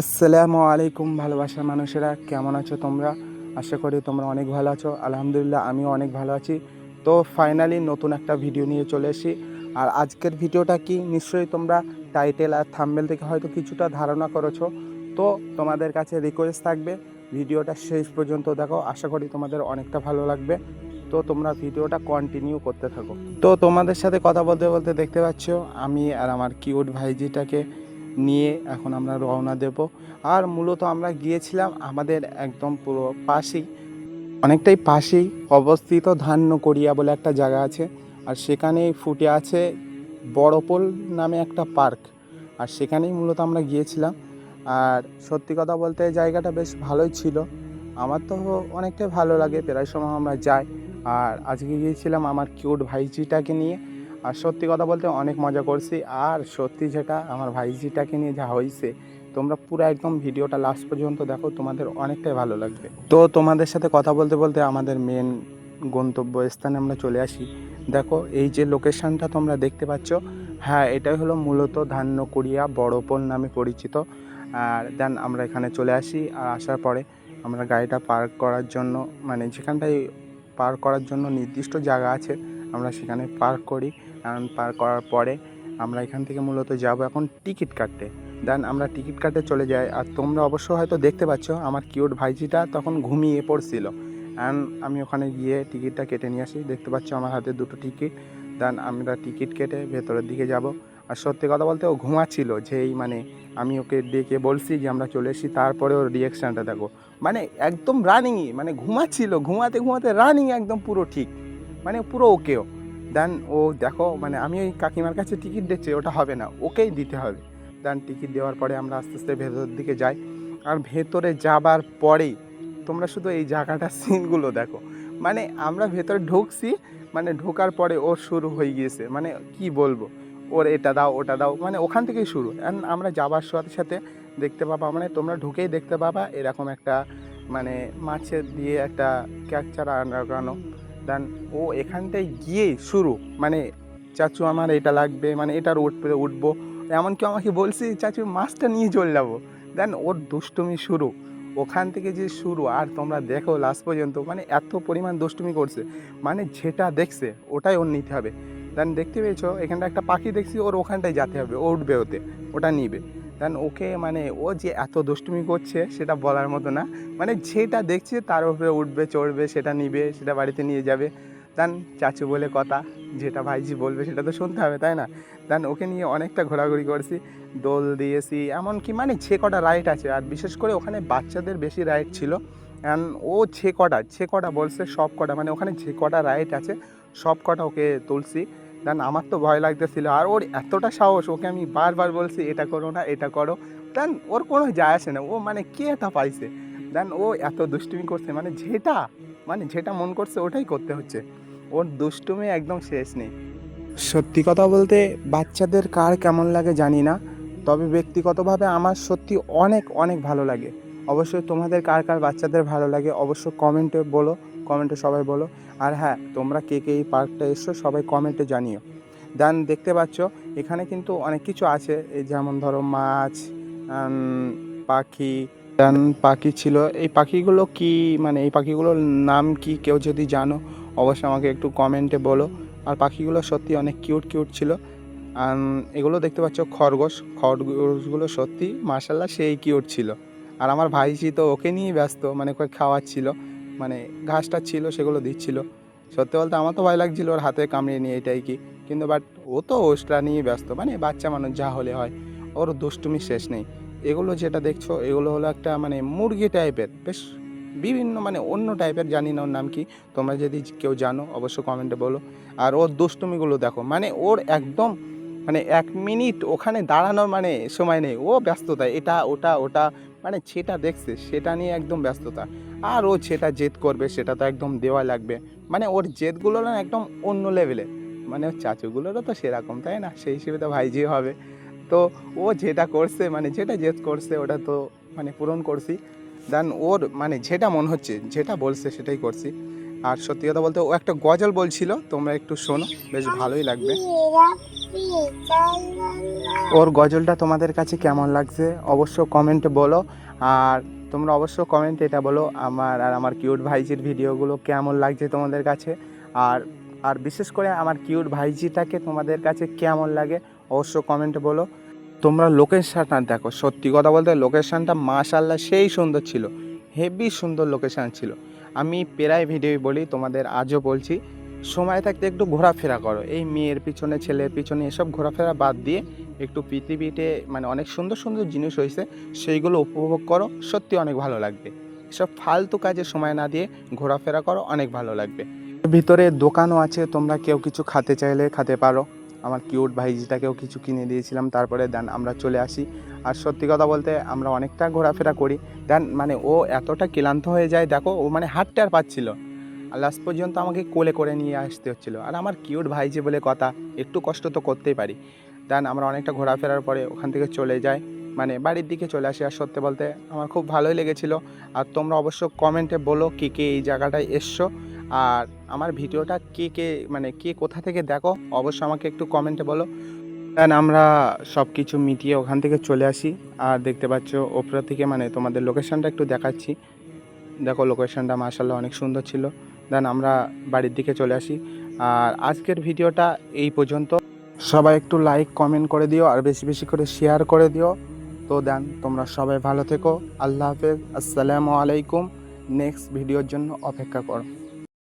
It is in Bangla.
আসসালামু আলাইকুম ভালোবাসার মানুষেরা, কেমন আছো তোমরা? আশা করি তোমরা অনেক ভালো আছো। আলহামদুলিল্লাহ, আমিও অনেক ভালো আছি। তো ফাইনালি নতুন একটা ভিডিও নিয়ে চলে এসি আর আজকের ভিডিওটা কি? নিশ্চয়ই তোমরা টাইটেল আর থাম্বেল থেকে হয়তো কিছুটা ধারণা করেছ। তো তোমাদের কাছে রিকোয়েস্ট থাকবে ভিডিওটা শেষ পর্যন্ত দেখো। আশা করি তোমাদের অনেকটা ভালো লাগবে। তো তোমরা ভিডিওটা কন্টিনিউ করতে থাকো। তো তোমাদের সাথে কথা বলতে বলতে দেখতে পাচ্ছ, আমি আর আমার কিউট ভাইজিটাকে নিয়ে এখন আমরা রওনা দেব। আর মূলত আমরা গিয়েছিলাম আমাদের একদম পুরো পাশেই, অনেকটাই পাশেই অবস্থিত ধান্যকড়িয়া বলে একটা জায়গা আছে। আর সেখানেই ফুটে আছে বড়পোল নামে একটা পার্ক। আর সেখানেই মূলত আমরা গিয়েছিলাম। আর সত্যি কথা বলতে জায়গাটা বেশ ভালোই ছিল। আমার তো অনেকটাই ভালো লাগে, প্রায় সময় আমরা যাই। আর আজকে গিয়েছিলাম আমার কিউট ভাইজিটাকে নিয়ে। আর সত্যি কথা বলতে অনেক মজা করছি। আর সত্যি যেটা, আমার ভাইজিটাকে নিয়ে যা হয়েছে তোমরা পুরো একদম ভিডিওটা লাস্ট পর্যন্ত দেখো, তোমাদের অনেকটাই ভালো লাগবে। তো তোমাদের সাথে কথা বলতে বলতে আমাদের মেন গন্তব্য স্থানে আমরা চলে আসি। দেখো, এই যে লোকেশানটা তোমরা দেখতে পাচ্ছ হ্যাঁ এটাই হলো মূলত ধান্যকুড়িয়া বড়পোল নামে পরিচিত। আর দেন আমরা এখানে চলে আসি, আর আসার পরে আমরা গাড়িটা পার্ক করার জন্য মানে যেখানটায় পার্ক করার জন্য নির্দিষ্ট জায়গা আছে, আমরা সেখানে পার্ক করি। কারণ পার করার পরে আমরা এখান থেকে মূলত যাব এখন টিকিট কাটতে। দেন আমরা টিকিট কাটতে চলে যাই। আর তোমরা অবশ্য হয়তো দেখতে পাচ্ছ, আমার কিউট ভাইজিটা তখন ঘুমিয়ে পড়ছিল। অ্যান্ড আমি ওখানে গিয়ে টিকিটটা কেটে নিয়ে আসি। দেখতে পাচ্ছ আমার হাতে দুটো টিকিট। দেন আমরা টিকিট কেটে ভেতরের দিকে যাব। আর সত্যি কথা বলতে ও ঘুমাচ্ছিল, যেই মানে আমি ওকে ডেকে বলছি যে আমরা চলে এসেছি, তারপরে ওর রিয়াকশানটা দেখো। মানে একদম রানিংই মানে ঘুমাচ্ছিল। ঘুমাতে ঘুমাতে রানিং একদম পুরো ঠিক। মানে পুরো ওকেও দেন ও দেখো মানে আমি ওই কাকিমার কাছে টিকিট দিচ্ছি, ওটা হবে না, ওকেই দিতে হবে। দেন টিকিট দেওয়ার পরে আমরা আস্তে আস্তে ভেতরের দিকে যাই। আর ভেতরে যাবার পরেই তোমরা শুধু এই জায়গাটার সিনগুলো দেখো। মানে আমরা ভেতরে ঢুকছি মানে ঢোকার পরে ওর শুরু হয়ে গিয়েছে। মানে কি বলব? ওর এটা দাও, ওটা দাও মানে ওখান থেকেই শুরু। অ্যান্ড আমরা যাবার সাথে সাথে দেখতে পাবা মানে তোমরা ঢুকেই দেখতে পাবা, এরকম একটা মানে মাছের দিয়ে একটা ক্যাকচার আনানো। দেন ও এখানটায় গিয়ে শুরু। মানে চাচু, আমার এটা লাগবে মানে এটার উঠবে উঠবো। এমনকি আমাকে বলছি, চাচু, মাছটা নিয়ে চলে যাব। দেন ওর দুষ্টুমি শুরু। ওখান থেকে যে শুরু, আর তোমরা দেখো লাস্ট পর্যন্ত মানে এত পরিমাণ দুষ্টুমি করছে। মানে যেটা দেখছে, ওটাই ওর নিতে হবে। দেন দেখতে পেয়েছ, এখানটা একটা পাখি দেখছি, ওর ওখানটায় যেতে হবে, ও উঠবে ওতে, ওটা নিবে। দেন ওকে মানে ও যে এত দুষ্টুমি করছে সেটা বলার মতো না। মানে যেটা দেখছে তার উপরে উঠবে, চড়বে, সেটা নিবে, সেটা বাড়িতে নিয়ে যাবে। দেন চাচু বলে কথা, যেটা ভাইজি বলবে সেটা তো শুনতে হবে, তাই না? দেন ওকে নিয়ে অনেকটা ঘোরাঘুরি করছি, দোল দিয়েছি, এমনকি মানে যে কটা রাইড আছে, আর বিশেষ করে ওখানে বাচ্চাদের বেশি রাইড ছিল। অ্যান্ড ও যে কটা যে কটা বলছে সব কটা মানে ওখানে যে কটা রাইড আছে, সব কটা ওকে তুলছি। দেন আমার তো ভয় লাগতেছিল। আর ওর এতটা সাহস, ওকে আমি বারবার বলছি, এটা করো না, এটা করো। দেন ওর কোনো যায় আসে না। ও মানে কে এটা পাইছে? দেন ও এত দুষ্টুমি করছে মানে যেটা মানে যেটা মন করছে ওটাই করতে হচ্ছে। ওর দুষ্টুমি একদম শেষ নেই। সত্যি কথা বলতে বাচ্চাদের কার কেমন লাগে জানি না, তবে ব্যক্তিগতভাবে আমার সত্যি অনেক অনেক ভালো লাগে। অবশ্যই তোমাদের কার কার বাচ্চাদের ভালো লাগে অবশ্য কমেন্টে বলো কমেন্টে সবাই বলো। আর হ্যাঁ তোমরা কে কে এই পার্কটা এসো সবাই কমেন্টে জানিও। দেন দেখতে পাচ্ছ, এখানে কিন্তু অনেক কিছু আছে যেমন ধরো মাছ পাখি দেন পাখি ছিল। এই পাখিগুলো কি মানে এই পাখিগুলোর নাম কি কেউ যদি জানো, অবশ্যই আমাকে একটু কমেন্টে বলো। আর পাখিগুলো সত্যি অনেক কিউট কিউট ছিল। এগুলো দেখতে পাচ্ছ খরগোশ, খরগোশগুলো সত্যি মার্শাল্লাহ সেই কিউট ছিল। আর আমার ভাইজি তো ওকে নিয়ে ব্যস্ত মানে ওকে খাওয়াচ্ছিল মানে ঘাসটা ছিল সেগুলো দিচ্ছিল। সত্যি বলতে আমার তো ভয় লাগছিল ওর হাতে কামড়িয়ে নিয়ে এটাই কি। কিন্তু বাট ও তো ওষটা নিয়ে ব্যস্ত মানে বাচ্চা মানুষ যা হলে হয়, ওর দুষ্টুমি শেষ নেই। এগুলো যেটা দেখছ, এগুলো হলো একটা মানে মুরগি টাইপের, বেশ বিভিন্ন মানে অন্য টাইপের, জানি না ওর নাম কি। তোমরা যদি কেউ জানো অবশ্য কমেন্টে বলো। আর ওর দুষ্টুমিগুলো দেখো মানে ওর একদম মানে এক মিনিট ওখানে দাঁড়ানোর মানে সময় নেই। ও ব্যস্ততা এটা, ওটা ওটা মানে যেটা দেখছে, সেটা নিয়ে একদম ব্যস্ততা। আর ও যেটা জেদ করবে, সেটা তো একদম দেওয়া লাগবে। মানে ওর জেদগুলো না একদম অন্য লেভেলে মানে ওর চাচুগুলোরও তো সেরকম, তাই না? সেই হিসেবে তো ভাইজি হবে। তো ও যেটা করছে মানে যেটা জেদ করছে, ওটা তো মানে পূরণ করছি। দেন ওর মানে যেটা মন হচ্ছে, যেটা বলছে, সেটাই করছি। আর সত্যি কথা বলতে ও একটা গজল বলছিল, তোমরা একটু শোনো, বেশ ভালোই লাগবে। ওর গজলটা তোমাদের কাছে কেমন লাগছে? অবশ্য কমেন্টে বলো। আর তোমরা অবশ্য কমেন্টে এটা বলো আমার আর আমার কিউট ভাইজির ভিডিওগুলো কেমন লাগছে তোমাদের কাছে? আর আর বিশেষ করে আমার কিউট ভাইজিটাকে তোমাদের কাছে কেমন লাগে অবশ্য কমেন্টে বলো। তোমরা লোকেশনটা দেখো, সত্যি কথা বলতে লোকেশনটা মাশাল্লাহ সেই সুন্দর ছিল। হেভি সুন্দর লোকেশান ছিল। আমি প্রায় ভিডিও বলি, তোমাদের আজও বলছি। সময় থাকতে একটু ঘোরাফেরা করো। এই মেয়ের পিছনে, ছেলের পিছনে এসব ঘোরাফেরা বাদ দিয়ে একটু পৃথিবীতে মানে অনেক সুন্দর সুন্দর জিনিস হয়েছে, সেইগুলো উপভোগ করো। সত্যি অনেক ভালো লাগবে। এসব ফালতু কাজে সময় না দিয়ে ঘোরাফেরা করো, অনেক ভালো লাগবে। ভিতরে দোকানও আছে, তোমরা কেউ কিছু খাতে চাইলে খেতে পারো। আমার কিউট ভাইজিটাকেও কিছু কিনে দিয়েছিলাম, তারপরে দেন আমরা চলে আসি। আর সত্যি কথা বলতে আমরা অনেকটা ঘোরাফেরা করি। দেন মানে ও এতটা ক্লান্ত হয়ে যায়, দেখো ও মানে হাঁটতে আর পাচ্ছিল আর লাস্ট পর্যন্ত আমাকে কোলে করে নিয়ে আসতে হচ্ছিল। আর আমার কিউট ভাইজি বলে কথা, একটু কষ্ট তো করতেই পারি। দেন আমরা অনেকটা ঘোরাফেরার পরে ওখান থেকে চলে যাই। মানে বাড়ির দিকে চলে আসি। আর সত্যি বলতে আমার খুব ভালোই লেগেছিলো। আর তোমরা অবশ্য কমেন্টে বলো কে কে এই জায়গাটায় এসছো। আর আমার ভিডিওটা কে কে মানে কে কোথা থেকে দেখো অবশ্যই আমাকে একটু কমেন্টে বলো। দেন আমরা সব কিছু মিটিয়ে ওখান থেকে চলে আসি। আর দেখতে পাচ্ছ ওপর থেকে মানে তোমাদের লোকেশনটা একটু দেখাচ্ছি। দেখো লোকেশনটা মার্শাল্লাহ অনেক সুন্দর ছিল। দেন আমরা বাড়ির দিকে চলে আসি। আর আজকের ভিডিওটা এই পর্যন্ত। সবাই একটু লাইক কমেন্ট করে দিও আর বেশি বেশি করে শেয়ার করে দিও। তো দেন, তোমরা সবাই ভালো থেকো। আল্লাহ হাফেজ। আসসালামু আলাইকুম। নেক্সট ভিডিওর জন্য অপেক্ষা করো।